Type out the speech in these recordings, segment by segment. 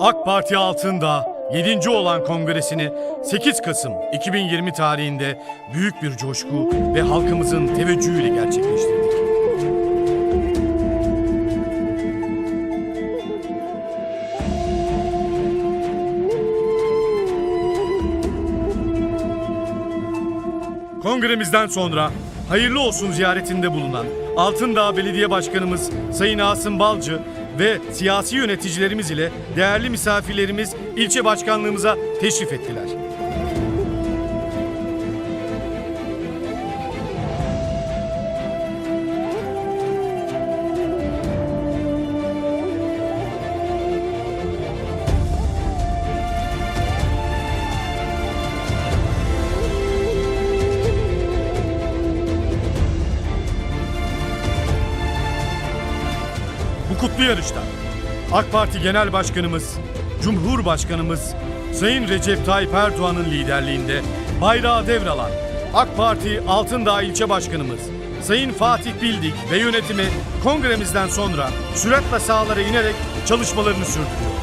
AK Parti altında 7. olan kongresini 8 Kasım 2020 tarihinde büyük bir coşku ve halkımızın teveccühüyle gerçekleştirdik. Kongremizden sonra hayırlı olsun ziyaretinde bulunan Altındağ Belediye Başkanımız Sayın Asım Balcı ve siyasi yöneticilerimiz ile değerli misafirlerimiz ilçe başkanlığımıza teşrif ettiler. Kutlu yarışta AK Parti Genel Başkanımız, Cumhurbaşkanımız Sayın Recep Tayyip Erdoğan'ın liderliğinde bayrağı devralan AK Parti Altındağ İlçe Başkanımız Sayın Fatih Bildik ve yönetimi kongremizden sonra süratle sahalara inerek çalışmalarını sürdürüyor.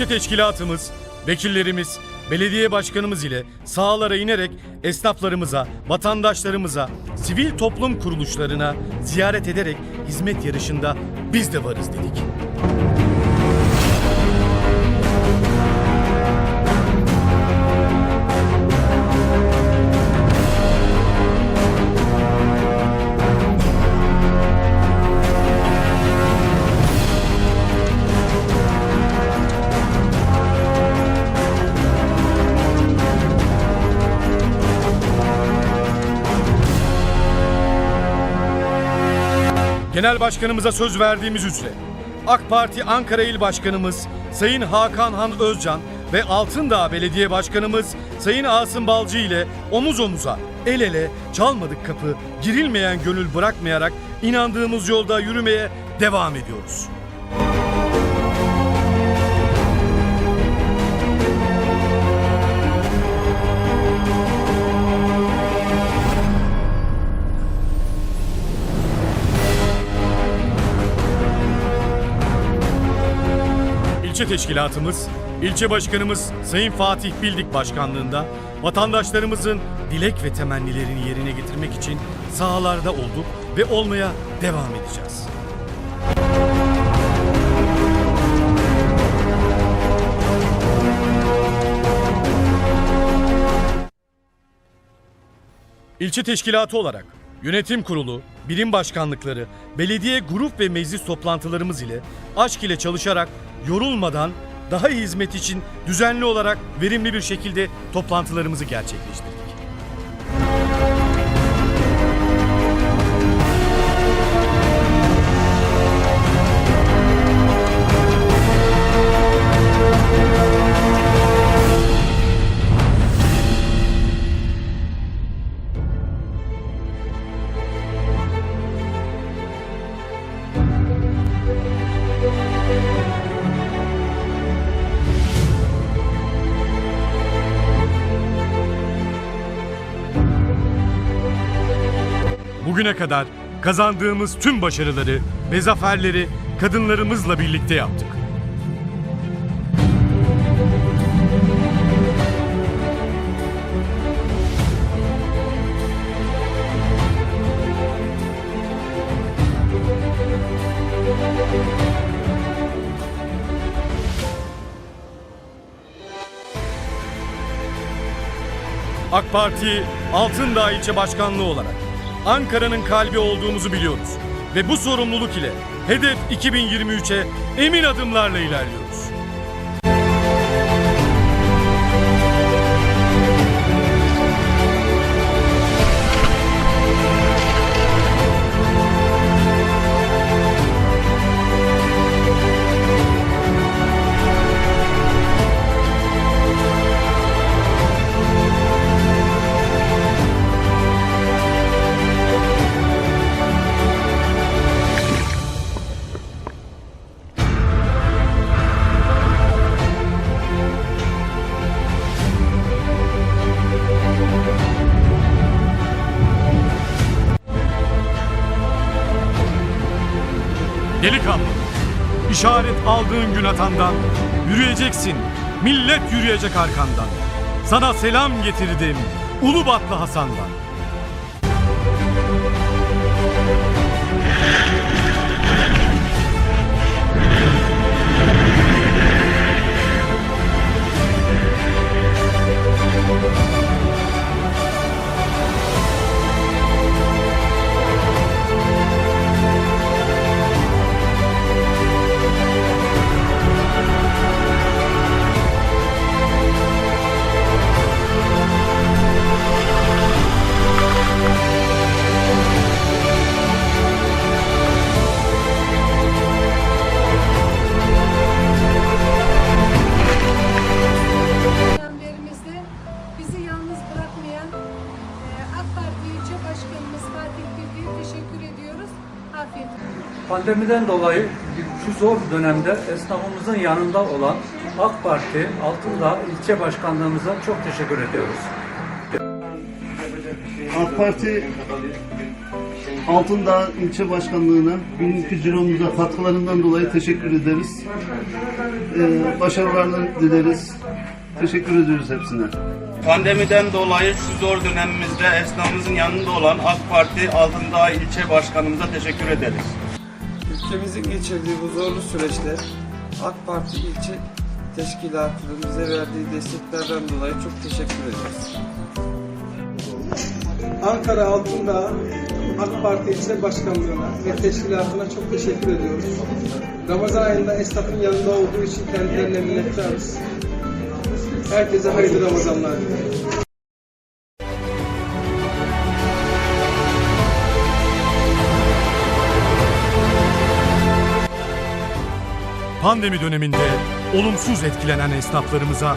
İlçe teşkilatımız, vekillerimiz, belediye başkanımız ile sahalara inerek esnaflarımıza, vatandaşlarımıza, sivil toplum kuruluşlarına ziyaret ederek hizmet yarışında biz de varız dedik. Genel Başkanımıza söz verdiğimiz üzere AK Parti Ankara İl Başkanımız Sayın Hakan Han Özcan ve Altındağ Belediye Başkanımız Sayın Asım Balcı ile omuz omuza, el ele, çalmadık kapı, girilmeyen gönül bırakmayarak inandığımız yolda yürümeye devam ediyoruz. İlçe teşkilatımız, ilçe başkanımız Sayın Fatih Bildik başkanlığında vatandaşlarımızın dilek ve temennilerini yerine getirmek için sahalarda olduk ve olmaya devam edeceğiz. İlçe teşkilatı olarak yönetim kurulu, birim başkanlıkları, belediye grup ve meclis toplantılarımız ile aşk ile çalışarak yorulmadan daha iyi hizmet için düzenli olarak verimli bir şekilde toplantılarımızı gerçekleştirdik. Bugüne kadar kazandığımız tüm başarıları ve zaferleri kadınlarımızla birlikte yaptık. AK Parti Altındağ İlçe Başkanlığı olarak Ankara'nın kalbi olduğumuzu biliyoruz. Ve bu sorumluluk ile hedef 2023'e emin adımlarla ilerliyoruz. Delikanlı, işaret aldığın gün atandan, yürüyeceksin, millet yürüyecek arkandan. Sana selam getirdim, Ulubatlı Hasan'dan. Pandemiden dolayı şu zor dönemde esnafımızın yanında olan AK Parti Altındağ ilçe başkanlığımıza çok teşekkür ediyoruz. AK Parti Altındağ ilçe başkanlığına bugünkü ciromuza katkılarından dolayı teşekkür ederiz. Ee, başarılarını dileriz. Teşekkür ediyoruz hepsine. Pandemiden dolayı şu zor dönemimizde esnafımızın yanında olan AK Parti Altındağ ilçe başkanımıza teşekkür ederiz. Ülkemizin geçirdiği bu zorlu süreçte AK Parti ilçe teşkilatının bize verdiği desteklerden dolayı çok teşekkür ederiz. Ankara Altındağ AK Parti ilçe başkanlığına ve teşkilatına çok teşekkür ediyoruz. Ramazan ayında esnafın yanında olduğu için kendilerine minnettarız. Herkese hayırlı Ramazanlar diliyorum. Pandemi döneminde olumsuz etkilenen esnaflarımıza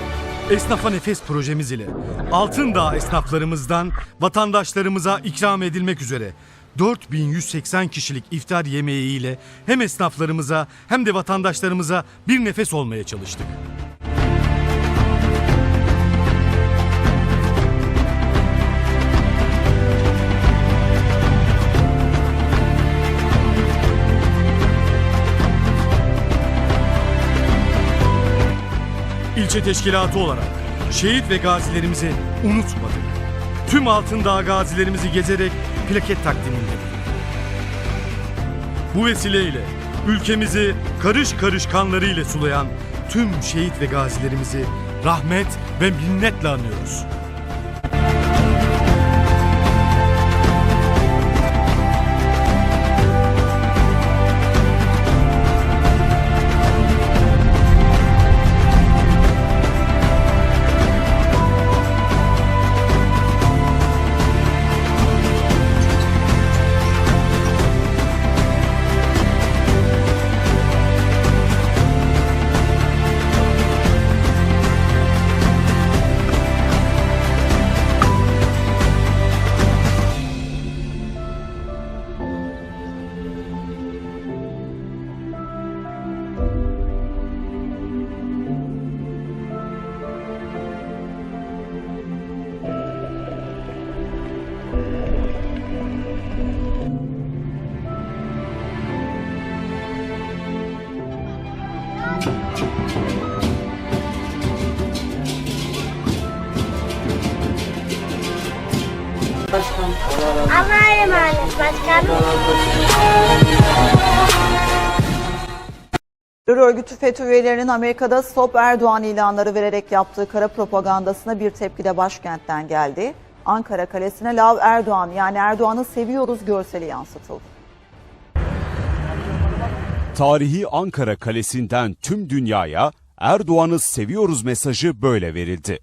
Esnafa Nefes projemiz ile Altındağ esnaflarımızdan vatandaşlarımıza ikram edilmek üzere 4180 kişilik iftar yemeği ile hem esnaflarımıza hem de vatandaşlarımıza bir nefes olmaya çalıştık. İlçe teşkilatı olarak şehit ve gazilerimizi unutmadık. Tüm Altındağ gazilerimizi gezerek plaket takdiminde bulunduk. Bu vesileyle ülkemizi karış karış kanlarıyla sulayan tüm şehit ve gazilerimizi rahmet ve minnetle anıyoruz. Allah'a emanet başkanım. Terör örgütü FETÖ üyelerinin Amerika'da Stop Erdoğan ilanları vererek yaptığı kara propagandasına bir tepki de başkentten geldi. Ankara Kalesi'ne Lav Erdoğan yani Erdoğan'ı seviyoruz görseli yansıtıldı. Tarihi Ankara Kalesi'nden tüm dünyaya Erdoğan'ı seviyoruz mesajı böyle verildi.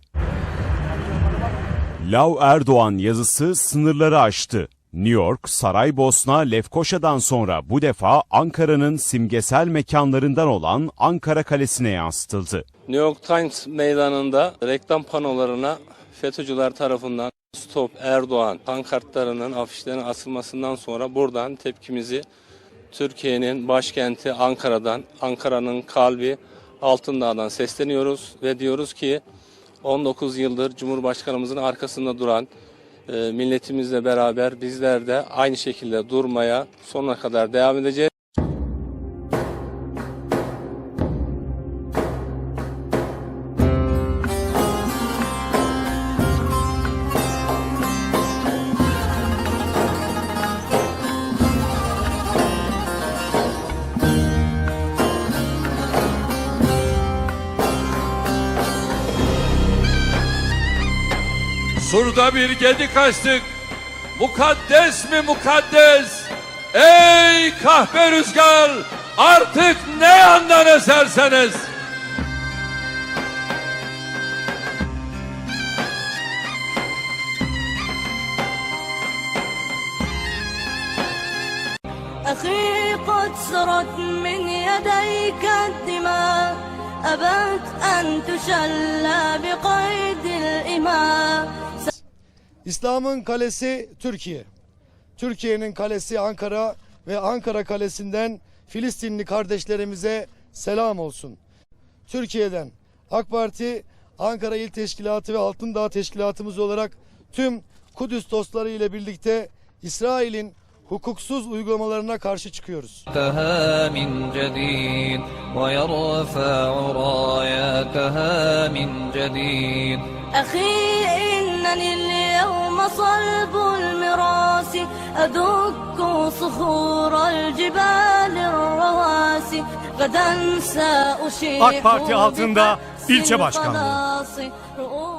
Lav Erdoğan yazısı sınırları aştı. New York, Saraybosna, Lefkoşa'dan sonra bu defa Ankara'nın simgesel mekanlarından olan Ankara Kalesi'ne yansıtıldı. New York Times meydanında reklam panolarına FETÖ'cüler tarafından Stop Erdoğan pankartlarının afişlerinin asılmasından sonra buradan tepkimizi Türkiye'nin başkenti Ankara'dan, Ankara'nın kalbi Altındağ'dan sesleniyoruz ve diyoruz ki 19 yıldır Cumhurbaşkanımızın arkasında duran e, milletimizle beraber bizler de aynı şekilde durmaya sonuna kadar devam edeceğiz. Burada bir gedik açtık. Mukaddes mi mukaddes? Ey kahpe rüzgar! Artık ne yandan eserseniz. أخي قد سرت من يديك الدماء أبت أن تشلى بقيد الإماء İslam'ın kalesi Türkiye. Türkiye'nin kalesi Ankara ve Ankara kalesinden Filistinli kardeşlerimize selam olsun. Türkiye'den AK Parti Ankara İl Teşkilatı ve Altındağ Teşkilatımız olarak tüm Kudüs dostları ile birlikte İsrail'in hukuksuz uygulamalarına karşı çıkıyoruz. من جديد ويرفع راياتها من جديد أخي إنني اليوم صلب المراس أدك صخور الجبال الرواسي غدا سأشيح AK Parti altında بكأس ilçe başkanlığı. الخلاص رؤوس